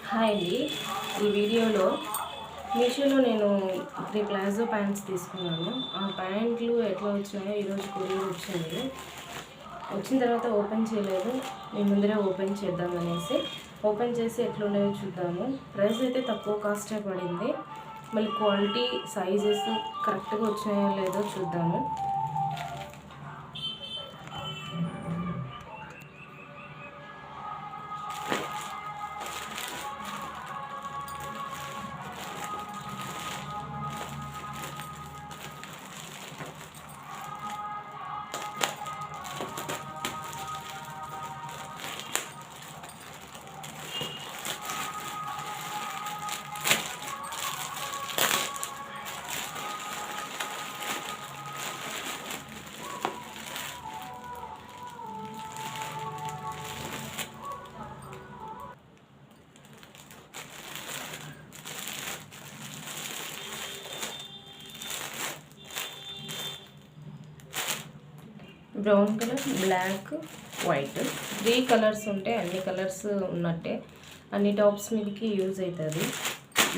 Hi అండి. ఈ వీడియోలో మీషోలో నేను త్రీ ప్లాజో ప్యాంట్స్ తీసుకున్నాను. ఆ ప్యాంట్లు ఎట్లా వచ్చినాయో ఈరోజు కొరియర్ వచ్చింది. వచ్చిన తర్వాత ఓపెన్ చేయలేదు. మీ ముందరే ఓపెన్ చేద్దాం అనేసి ఓపెన్ చేసి ఎట్లున్నాయో చూద్దాము. ప్రైస్ అయితే తక్కువ కాస్టే పడింది. మళ్ళీ క్వాలిటీ సైజెస్ కరెక్ట్గా వచ్చినాయో లేదో చూద్దాము. Brown colour black white. Three colours ఉంటే అన్ని కలర్స్ ఉన్నట్టే. అన్ని టాప్స్ మీదకి యూజ్ అవుతుంది.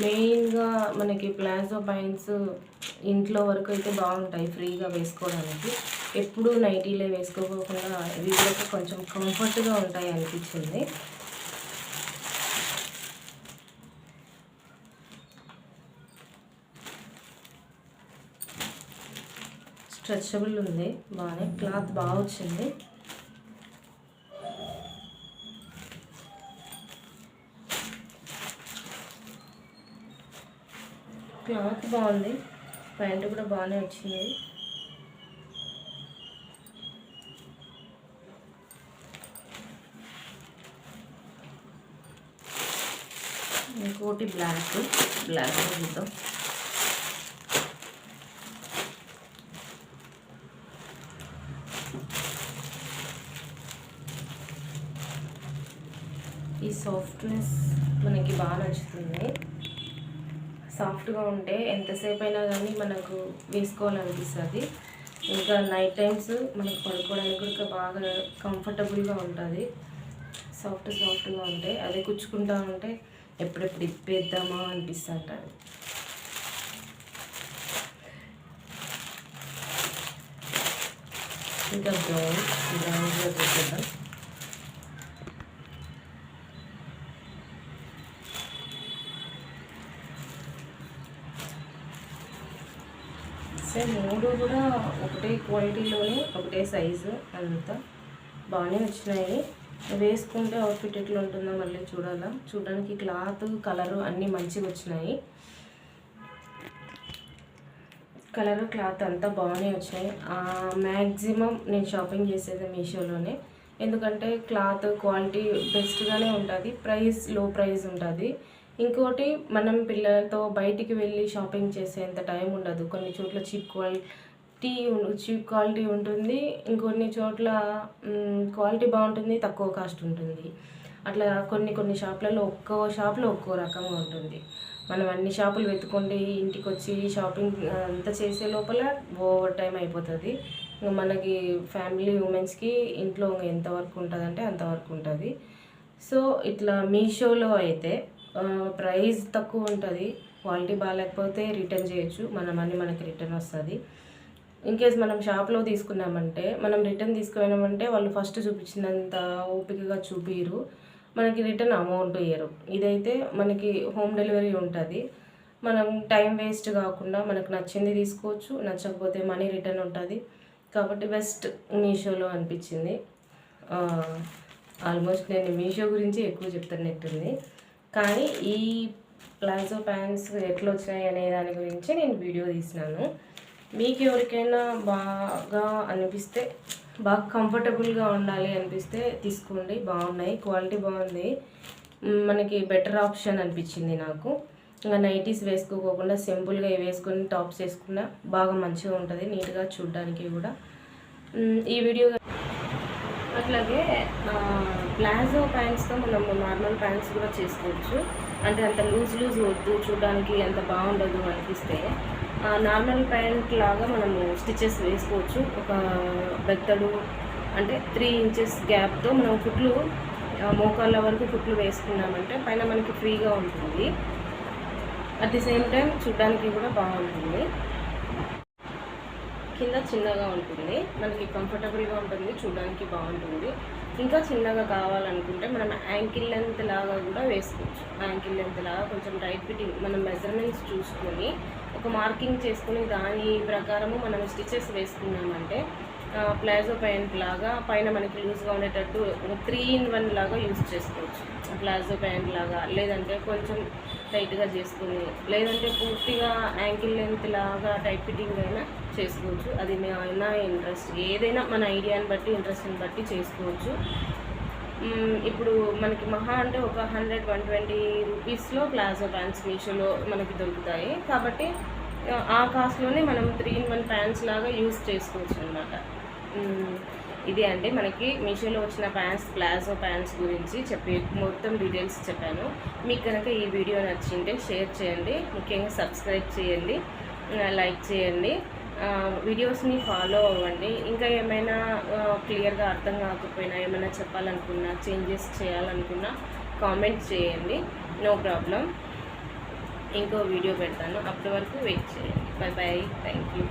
మెయిన్గా మనకి ప్లాజో పాయింట్స్ ఇంట్లో వరకు అయితే బాగుంటాయి ఫ్రీగా వేసుకోవడానికి. ఎప్పుడూ నైటీలే వేసుకోకుండా వీటికి కొంచెం కంఫర్ట్గా ఉంటాయి అనిపించింది స్ట్రెచబుల్ ఉంది. బాగానే క్లాత్ బాగా వచ్చింది క్లాత్ బాగుంది. ప్యాంట్ కూడా బాగానే వచ్చింది. ఇంకోటి బ్లాక్. బ్లాక్ చూద్దాం. ఈ సాఫ్ట్నెస్ మనకి బాగా నచ్చుతుంది. సాఫ్ట్గా ఉంటే ఎంతసేపు అయినా కానీ మనకు వేసుకోవాలనిపిస్తుంది. ఇంకా నైట్ టైమ్స్ మనకు పడుకోవడానికి కూడా బాగా కంఫర్టబుల్గా ఉంటుంది. సాఫ్ట్ సాఫ్ట్గా ఉంటాయి అదే కుచ్చుకుంటా ఉంటే ఎప్పుడెప్పుడు ఇప్పేద్దామా అనిపిస్తుంటుంది ఇంకా బ్రౌన్ బ్రౌన్లో పెట్టేద్దాం సేమ్ మూడు కూడా ఒకటే క్వాలిటీలోనే ఒకటే సైజు అంతా బాగానే వచ్చినాయి. వేసుకుంటే అవుట్ఫిట్ ఎట్లా ఉంటుందో మళ్ళీ చూడాలా. చూడడానికి క్లాత్ కలరు అన్నీ మంచిగా వచ్చినాయి. కలర్ క్లాత్ అంతా బాగానే వచ్చినాయి. మ్యాక్సిమం నేను షాపింగ్ చేసేది మీషోలోనే. ఎందుకంటే క్లాత్ క్వాలిటీ బెస్ట్గానే ఉంటుంది. ప్రైస్లో ప్రైస్ ఉంటుంది. ఇంకోటి మనం పిల్లలతో బయటికి వెళ్ళి షాపింగ్ చేసేంత టైం ఉండదు. కొన్ని చోట్ల చీప్ క్వాలిటీ చీప్ క్వాలిటీ ఉంటుంది. ఇంకొన్ని చోట్ల క్వాలిటీ బాగుంటుంది తక్కువ కాస్ట్ ఉంటుంది. అట్లా కొన్ని కొన్ని షాపులలో ఒక్కో షాప్లో ఒక్కో రకంగా ఉంటుంది. మనం అన్ని షాపులు వెతుకుండి ఇంటికి వచ్చి షాపింగ్ అంతా చేసే లోపల ఓవర్ టైం అయిపోతుంది. ఇంకా మనకి ఫ్యామిలీ ఉమెన్స్కి ఇంట్లో ఎంతవరకు ఉంటుంది అంటే అంతవరకు ఉంటుంది. సో ఇట్లా మీషోలో అయితే ప్రైస్ తక్కువ ఉంటుంది. క్వాలిటీ బాగాలేకపోతే రిటర్న్ చేయొచ్చు. మన మనీ మనకి రిటర్న్ వస్తుంది. ఇన్ కేస్ మనం షాప్లో తీసుకున్నామంటే మనం రిటర్న్ తీసుకున్నామంటే వాళ్ళు ఫస్ట్ చూపించినంత ఓపికగా చూపిరు మనకి రిటర్న్ అమౌంట్ ఇయ్యరు. ఇదైతే మనకి హోమ్ డెలివరీ ఉంటుంది. మనం టైం వేస్ట్ కాకుండా మనకు నచ్చింది తీసుకోవచ్చు. నచ్చకపోతే మనీ రిటర్న్ ఉంటుంది. కాబట్టి బెస్ట్ మీషోలో అనిపించింది. ఆల్మోస్ట్ నేను మీషో గురించి ఎక్కువ చెప్తానట్టుంది కానీ ఈ ప్లాజో ప్యాంట్స్ ఎట్లా వచ్చినాయి అనే దాని గురించి నేను వీడియో తీసినాను. మీకు ఎవరికైనా బాగా అనిపిస్తే బాగా కంఫర్టబుల్గా ఉండాలి అనిపిస్తే తీసుకోండి. బాగున్నాయి క్వాలిటీ బాగుంది. మనకి బెటర్ ఆప్షన్ అనిపించింది నాకు. ఇంకా నైటీస్ వేసుకోకుండా సింపుల్గా వేసుకొని టాప్స్ వేసుకున్నా బాగా మంచిగా ఉంటుంది నీట్గా చూడడానికి కూడా. ఈ వీడియో అట్లాగే ప్లాజో ప్యాంట్స్తో మనం నార్మల్ ప్యాంట్స్ కూడా చేసుకోవచ్చు. అంటే అంత లూజ్ లూజ్ వద్దు చూడడానికి అంత బాగుండదు అనిపిస్తే. నార్మల్ ప్యాంట్ లాగా మనము స్టిచెస్ వేసుకోవచ్చు. ఒక బెత్తడు అంటే త్రీ ఇంచెస్ గ్యాప్తో మనం కుట్లు మోకాళ్ళ వరకు కుట్లు వేసుకున్నామంటే పైన మనకి ఫ్రీగా ఉంటుంది. అట్ ది సేమ్ టైం చూడడానికి కూడా బాగుంటుంది. కింద చిన్నగా ఉంటుంది. మనకి కంఫర్టబుల్గా ఉంటుంది చూడడానికి బాగుంటుంది. ఇంకా చిన్నగా కావాలనుకుంటే మనం యాంకిల్ లెంత్ లాగా కూడా వేసుకోవచ్చు. యాంకిల్ లెంత్ లాగా కొంచెం టైట్ ఫిట్టింగ్ మనం మెజర్మెంట్స్ చూసుకొని ఒక మార్కింగ్ చేసుకుని దాని ప్రకారము మనం స్టిచెస్ వేసుకున్నామంటే ప్లాజో ప్యాంట్ లాగా పైన మనకి లూజ్గా ఉండేటట్టు త్రీ ఇన్ వన్ లాగా యూజ్ చేసుకోవచ్చు. ప్లాజో ప్యాంట్ లాగా లేదంటే కొంచెం టైట్గా చేసుకుని లేదంటే పూర్తిగా యాంకిల్ లెంత్ లాగా టైట్ ఫిట్టింగ్ అయినా చేసుకోవచ్చు. అది మీ అయినా ఇంట్రెస్ట్. ఏదైనా మన ఐడియాని బట్టి ఇంట్రెస్ట్ని బట్టి చేసుకోవచ్చు. ఇప్పుడు మనకి మహా అంటే ఒక హండ్రెడ్ వన్ ట్వంటీ రూపీస్లో ప్లాజో ప్యాంట్స్ మీషోలో మనకి దొరుకుతాయి. కాబట్టి ఆ, ఆ కాస్ట్లోనే మనం త్రీ ఇన్ వన్ ప్యాంట్స్ లాగా యూస్ చేసుకోవచ్చు అనమాట ఇది అండి మనకి మీషోలో వచ్చిన ప్యాంట్స్ ప్లాజో ప్యాంట్స్ గురించి చెప్పి మొత్తం డీటెయిల్స్ చెప్పాను. మీకు కనుక ఈ వీడియో నచ్చింటే షేర్ చేయండి. ముఖ్యంగా సబ్స్క్రైబ్ చేయండి. లైక్ చేయండి. వీడియోస్ని ఫాలో అవ్వండి. ఇంకా ఏమైనా క్లియర్గా అర్థం కాకపోయినా ఏమైనా చెప్పాలనుకున్నా చేంజెస్ చేయాలనుకున్నా కామెంట్ చేయండి. No problem. ఇంకో వీడియో పెడతాను. అప్పటి వరకు వెయిట్ చేయండి. Bye bye. Thank you.